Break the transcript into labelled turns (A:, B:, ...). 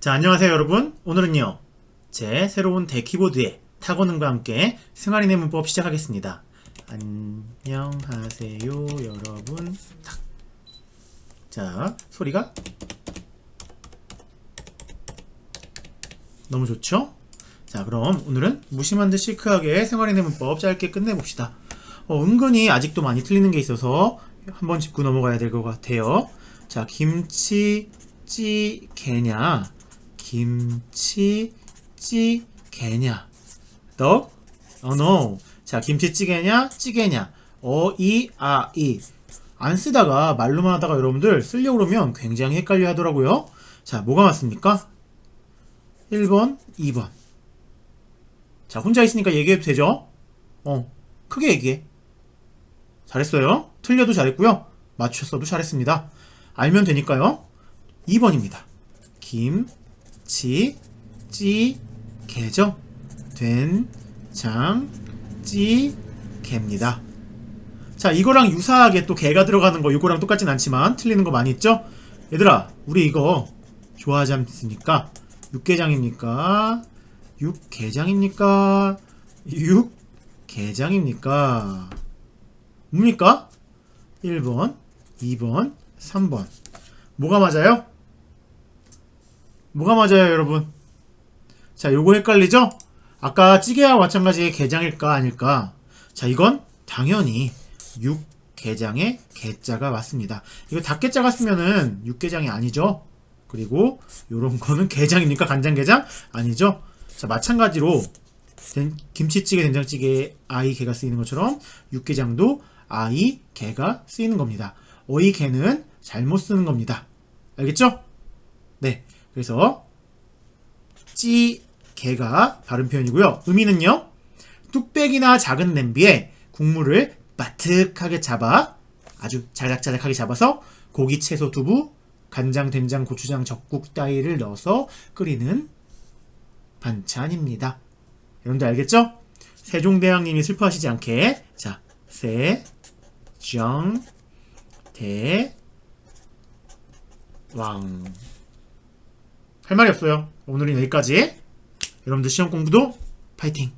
A: 자, 안녕하세요, 여러분. 오늘은요, 제 새로운 대키보드에 타고는과 함께 승환이네 문법 시작하겠습니다. 안녕하세요, 여러분. 탁. 자, 소리가 너무 좋죠? 자, 그럼 오늘은 무심한 듯 시크하게 생활인의 문법 짧게 끝내봅시다. 어, 은근히 아직도 많이 틀리는 게 있어서 한번 짚고 넘어가야 될 것 같아요. 자, 김치 찌개냐, 김치 찌개냐, 떡? 어, no. 자, 김치찌개냐, 찌개냐, 어, 이, 아, 이. 안 쓰다가 말로만 하다가 여러분들 쓰려고 그러면 굉장히 헷갈려 하더라고요. 자, 뭐가 맞습니까? 1번, 2번. 자, 혼자 있으니까 얘기해도 되죠? 어, 크게 얘기해. 잘했어요. 틀려도 잘했고요. 맞췄어도 잘했습니다. 알면 되니까요. 2번입니다. 김, 치, 찌, 개죠? 된, 장, 찌, 개입니다. 자, 이거랑 유사하게 또 개가 들어가는 거 이거랑 똑같진 않지만 틀리는 거 많이 있죠? 얘들아, 우리 이거 좋아하지 않습니까? 육개장입니까? 육개장입니까? 육개장입니까? 뭡니까? 1번, 2번, 3번. 뭐가 맞아요? 뭐가 맞아요, 여러분? 자, 요거 헷갈리죠? 아까 찌개와 마찬가지의 게장일까 아닐까? 자, 이건 당연히 육게장의 게자가 맞습니다. 이거 닭게자가 쓰면은 육게장이 아니죠? 그리고 요런 거는 게장입니까? 간장게장? 아니죠? 자, 마찬가지로 된- 김치찌개, 된장찌개에 아이 개가 쓰이는 것처럼 육개장도 아이 개가 쓰이는 겁니다. 어이 개는 잘못 쓰는 겁니다. 알겠죠? 네. 그래서 찌 개가 발음 표현이고요. 의미는요. 뚝배기나 작은 냄비에 국물을 바특하게 잡아 아주 자작자작하게 잡아서 고기, 채소, 두부, 간장, 된장, 고추장, 적국 따위를 넣어서 끓이는 반찬입니다. 여러분들 알겠죠? 세종대왕님이 슬퍼하시지 않게 자, 세, 정, 대, 왕. 할 말이 없어요. 오늘은 여기까지. 여러분들 시험 공부도 파이팅!